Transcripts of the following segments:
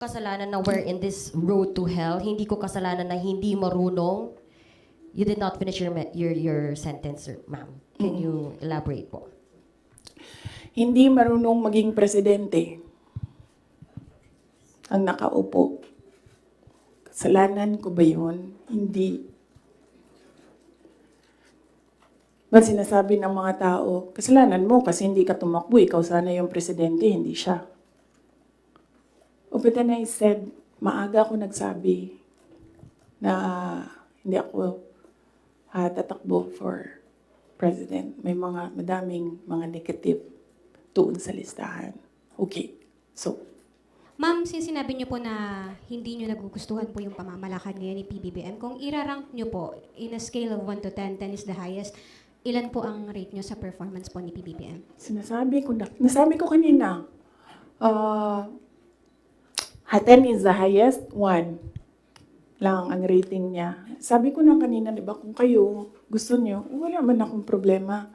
kasalanan na we're in this road to hell. Hindi ko kasalanan na hindi marunong. You did not finish your your your sentence, ma'am. Can you elaborate po? Hindi marunong maging presidente ang nakaupo. Kasalanan ko ba yun? Hindi. Ba't sinasabi ng mga tao, kasalanan mo kasi hindi ka tumakbo, ikaw sana yung presidente, hindi siya. But then I said, maaga ako nagsabi na hindi ako ah, tatakbo for president. May mga madaming mga negative doon sa listahan. Okay. So, Ma'am, since sinabi niyo po na hindi niyo nagugustuhan po yung pamamalakad ngayon ni PBBM, kung irarank niyo po in a scale of 1 to 10, 10 is the highest, ilan po ang rate niyo sa performance po ni PBBM? sinasabi ko na, nasabi ko kanina, uh, 10 is the highest, 1 lang ang rating niya. Sabi ko na kanina, di ba, kung kayo gusto niyo, wala man akong problema.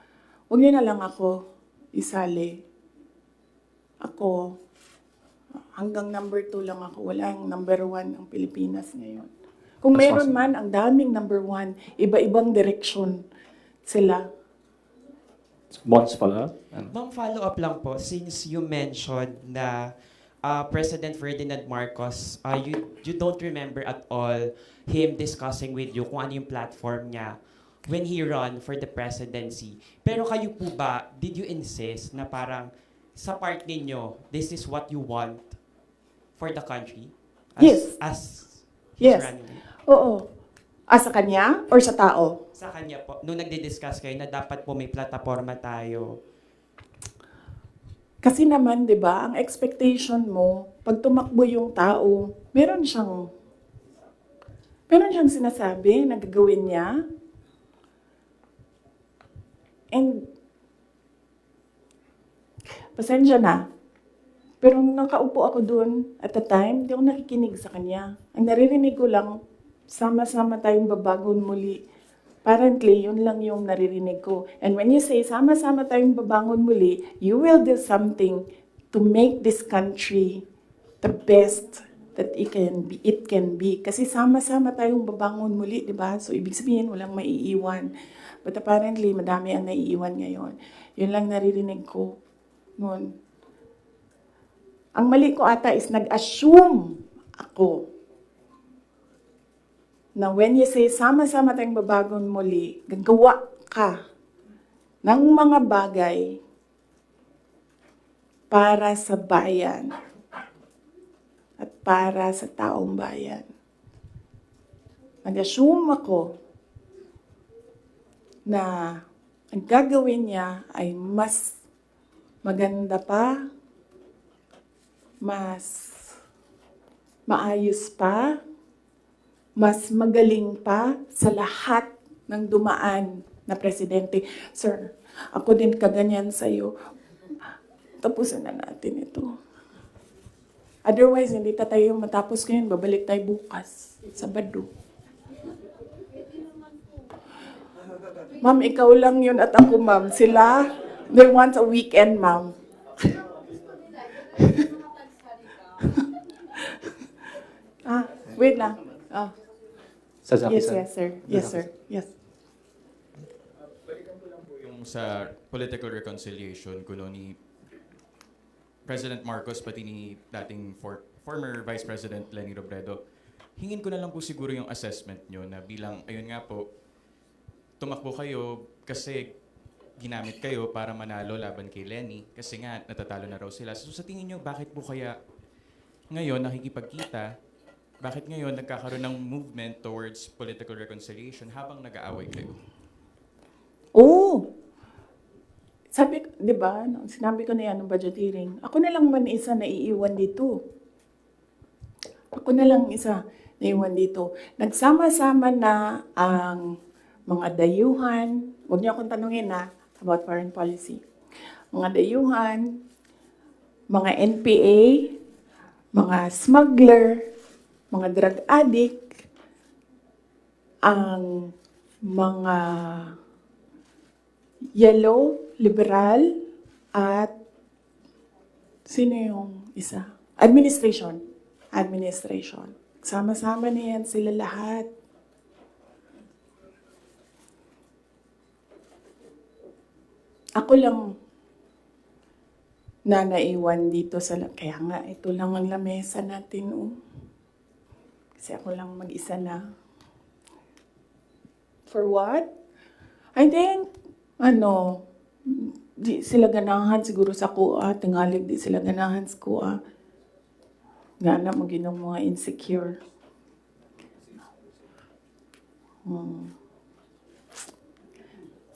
Huwag niyo na lang ako isali. Ako, hanggang number 2 lang ako. Walang number 1 ang Pilipinas ngayon. Kung That's meron awesome. man, ang daming number 1, iba-ibang direksyon sila. Bonds? Ano? Ma'am, follow up lang po. Since you mentioned na uh, President Ferdinand Marcos, uh, you, you don't remember at all him discussing with you kung ano yung platform niya when he run for the presidency. Pero kayo po ba, did you insist na parang sa part ninyo, this is what you want for the country? As, Yes. As Yes. running? Oo. Ah, sa kanya or sa tao? Sa kanya po, nung nagdi-discuss kayo na dapat po may plataforma tayo. Kasi naman, di ba, ang expectation mo, pag tumakbo yung tao, meron siyang, meron siyang sinasabi na gagawin niya. And, pasensya na. Pero nung nakaupo ako doon at the time, hindi ako nakikinig sa kanya. Ang naririnig ko lang, sama-sama tayong babagon muli. Apparently, yun lang yung naririnig ko. And when you say, sama-sama tayong babangon muli, you will do something to make this country the best that it can be. It can be. Kasi sama-sama tayong babangon muli, di ba? So, ibig sabihin, walang maiiwan. But apparently, madami ang naiiwan ngayon. Yun lang naririnig ko noon. Ang mali ko ata is nag-assume ako na when you say sama-sama tayong babagon muli, gagawa ka ng mga bagay para sa bayan at para sa taong bayan. Nag-assume ako na ang gagawin niya ay mas maganda pa, mas maayos pa, mas magaling pa sa lahat ng dumaan na presidente. Sir, ako din kaganyan sa'yo. Tapusin na natin ito. Otherwise, hindi ta tayo matapos ngayon. Babalik tayo bukas. Sabado. Ma'am, ikaw lang yun at ako, ma'am. Sila, they want a weekend, ma'am. ah, wait lang. Ah. Sa Zaki, Yes, sir. yes, sir. Yes, sir. Yes. yung sa political reconciliation kuno ni President Marcos pati ni dating for, former Vice President Lenny Robredo. Hingin ko na lang po siguro yung assessment nyo na bilang, ayun nga po, tumakbo kayo kasi ginamit kayo para manalo laban kay Lenny kasi nga natatalo na raw sila. So sa tingin nyo, bakit po kaya ngayon nakikipagkita bakit ngayon nagkakaroon ng movement towards political reconciliation habang nag-aaway kayo? Oo. Sabi, di ba, nung sinabi ko na yan ng budget hearing, ako na lang man isa na iiwan dito. Ako na lang isa na iwan dito. Nagsama-sama na ang mga dayuhan, huwag niyo akong tanungin na about foreign policy. Mga dayuhan, mga NPA, mga smuggler, mga drug addict, ang mga yellow, liberal, at sino yung isa? Administration. administration. Sama-sama na yan sila lahat. Ako lang na naiwan dito sa... Kaya nga, ito lang ang lamesa natin, oh. Kasi ako lang mag-isa na. For what? I think, ano, di sila ganahan siguro sa kuha, tingalig di sila ganahan sa kuha. Nga na mo ginong mga insecure. Hmm.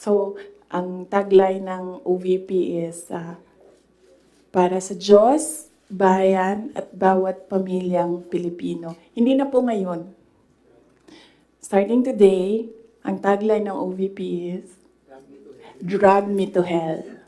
So, ang tagline ng OVP is ah, para sa Diyos, bayan at bawat pamilyang Pilipino. Hindi na po ngayon. Starting today, ang tagline ng OVP is Drag Me to Hell.